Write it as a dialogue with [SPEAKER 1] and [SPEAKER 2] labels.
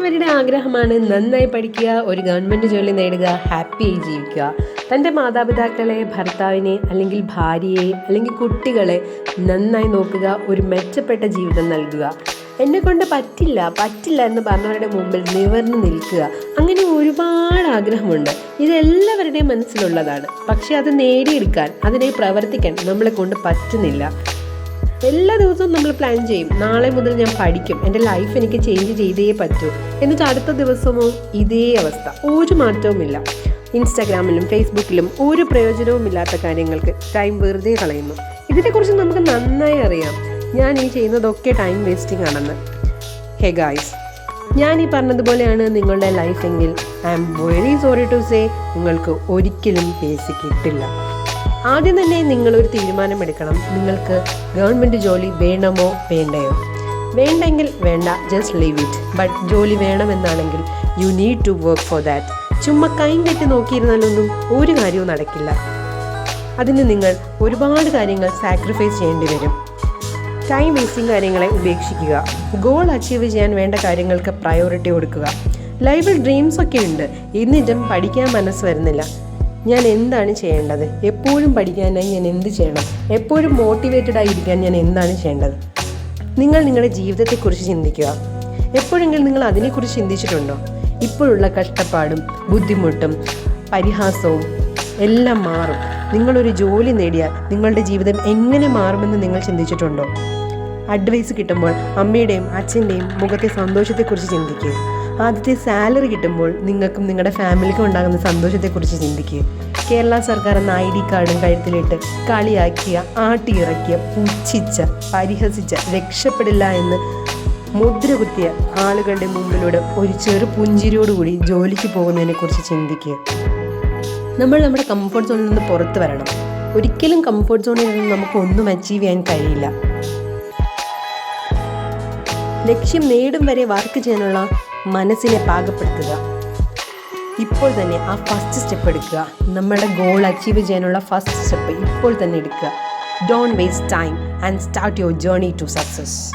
[SPEAKER 1] എല്ലാവരുടെ ആഗ്രഹമാണ് നന്നായി പഠിക്കുക ഒരു ഗവൺമെന്റ് ജോലി നേടുക ഹാപ്പിയായി ജീവിക്കുക. തന്റെ മാതാപിതാക്കളെ ഭർത്താവിനെ അല്ലെങ്കിൽ ഭാര്യയെ അല്ലെങ്കിൽ കുട്ടികളെ നന്നായി നോക്കുക ഒരു മെച്ചപ്പെട്ട ജീവിതം നൽകുക. എന്നെ കൊണ്ട് പറ്റില്ല പറ്റില്ല എന്ന് പറഞ്ഞവരുടെ മുമ്പിൽ നിവർന്ന് നിൽക്കുക. അങ്ങനെ ഒരുപാട് ആഗ്രഹമുണ്ട്. ഇതെല്ലാവരുടെയും മനസ്സിലുള്ളതാണ്. പക്ഷേ അത് നേടിയെടുക്കാൻ അതിനെ പ്രവർത്തിക്കാൻ നമ്മളെ കൊണ്ട് പറ്റുന്നില്ല. എല്ലാ ദിവസവും നമ്മൾ പ്ലാൻ ചെയ്യും. നാളെ മുതൽ ഞാൻ പഠിക്കും. എന്റെ ലൈഫ് എനിക്ക് ചേഞ്ച് ചെയ്തേ പറ്റൂ. എന്നിട്ട് അടുത്ത ദിവസമോ ഇതേ അവസ്ഥ. ഒരു മാറ്റവുമില്ല. ഇൻസ്റ്റാഗ്രാമിലും ഫേസ്ബുക്കിലും ഒരു പ്രയോജനവുമില്ലാത്ത കാര്യങ്ങൾക്ക് ടൈം വെറുതെ കളയുന്നു. ഇതിനെക്കുറിച്ച് നമുക്ക് നന്നായി അറിയാം. ഞാൻ ഈ ചെയ്യുന്നതൊക്കെ ടൈം വേസ്റ്റിംഗ് ആണെന്ന്. ഹേ ഗായ്സ് ഞാൻ ഈ പറഞ്ഞതുപോലെയാണ് നിങ്ങളുടെ ലൈഫെങ്കിൽ I am very sorry to say നിങ്ങൾക്ക് ഒരിക്കലും പേസ് കിട്ടില്ല ആദ്യം തന്നെ നിങ്ങളൊരു തീരുമാനമെടുക്കണം. നിങ്ങൾക്ക് ഗവൺമെന്റ് ജോലി വേണമോ വേണ്ടയോ? വേണ്ടെങ്കിൽ വേണ്ട ജസ്റ്റ് ലീവ് ഇറ്റ് ബട്ട് ജോലി വേണമെന്നാണെങ്കിൽ you need to work for that ചുമ്മാ കൈയും കെട്ടി നോക്കിയിരുന്നാലൊന്നും ഒരു കാര്യവും നടക്കില്ല. അതിന് നിങ്ങൾ ഒരുപാട് കാര്യങ്ങൾ സാക്രിഫൈസ് ചെയ്യേണ്ടി വരും. ടൈം വേസ്റ്റിംഗ് കാര്യങ്ങളെ ഉപേക്ഷിക്കുക. ഗോൾ അച്ചീവ് ചെയ്യാൻ വേണ്ട കാര്യങ്ങൾക്ക് പ്രയോറിറ്റി കൊടുക്കുക. ലൈഫിൽ ഡ്രീംസ് ഒക്കെ ഉണ്ട്. എന്നിട്ടും പഠിക്കാൻ മനസ്സ് വരുന്നില്ല. ഞാൻ എന്താണ് ചെയ്യേണ്ടത്? എപ്പോഴും പഠിക്കാനായി ഞാൻ എന്ത് ചെയ്യണം? എപ്പോഴും മോട്ടിവേറ്റഡ് ആയിരിക്കാൻ ഞാൻ എന്താണ് ചെയ്യേണ്ടത്? നിങ്ങൾ നിങ്ങളുടെ ജീവിതത്തെക്കുറിച്ച് ചിന്തിക്കുക. എപ്പോഴെങ്കിലും നിങ്ങൾ അതിനെക്കുറിച്ച് ചിന്തിച്ചിട്ടുണ്ടോ? ഇപ്പോഴുള്ള കഷ്ടപ്പാടും ബുദ്ധിമുട്ടും പരിഹാസവും എല്ലാം മാറും. നിങ്ങളൊരു ജോലി നേടിയാൽ നിങ്ങളുടെ ജീവിതം എങ്ങനെ മാറുമെന്ന് നിങ്ങൾ ചിന്തിച്ചിട്ടുണ്ടോ? അഡ്വൈസ് കിട്ടുമ്പോൾ അമ്മയുടെയും അച്ഛന്റെയും മുഖത്തെ സന്തോഷത്തെക്കുറിച്ച് ചിന്തിക്കുക. ആദ്യത്തെ സാലറി കിട്ടുമ്പോൾ നിങ്ങൾക്കും നിങ്ങളുടെ ഫാമിലിക്കും ഉണ്ടാകുന്ന സന്തോഷത്തെക്കുറിച്ച് ചിന്തിക്കുക. കേരള സർക്കാർ എന്ന ഐ ഡി കാർഡും കഴുത്തിലിട്ട് കളിയാക്കിയ ആട്ടിയിറക്കിയ പുച്ഛിച്ച പരിഹസിച്ച രക്ഷപ്പെടില്ല എന്ന് മുദ്ര കുത്തിയ ആളുകളുടെ മുമ്പിലൂടെ ഒരു ചെറു പുഞ്ചിരിയോടുകൂടി ജോലിക്ക് പോകുന്നതിനെക്കുറിച്ച് ചിന്തിക്കുക. നമ്മൾ നമ്മുടെ കംഫർട്ട് സോണിൽ നിന്ന് പുറത്ത് വരണം. ഒരിക്കലും കംഫർട്ട് സോണിൽ നിന്ന് നമുക്ക് ഒന്നും അച്ചീവ് ചെയ്യാൻ കഴിയില്ല. ലക്ഷ്യം നേടും വരെ വർക്ക് ചെയ്യാനുള്ള മനസ്സിനെ പാകപ്പെടുത്തുക. ഇപ്പോൾ തന്നെ ആ ഫസ്റ്റ് സ്റ്റെപ്പ് എടുക്കുക. നമ്മുടെ ഗോൾ അച്ചീവ് ചെയ്യാനുള്ള ഫസ്റ്റ് സ്റ്റെപ്പ് ഇപ്പോൾ തന്നെ എടുക്കുക. Don't waste time and start your journey to success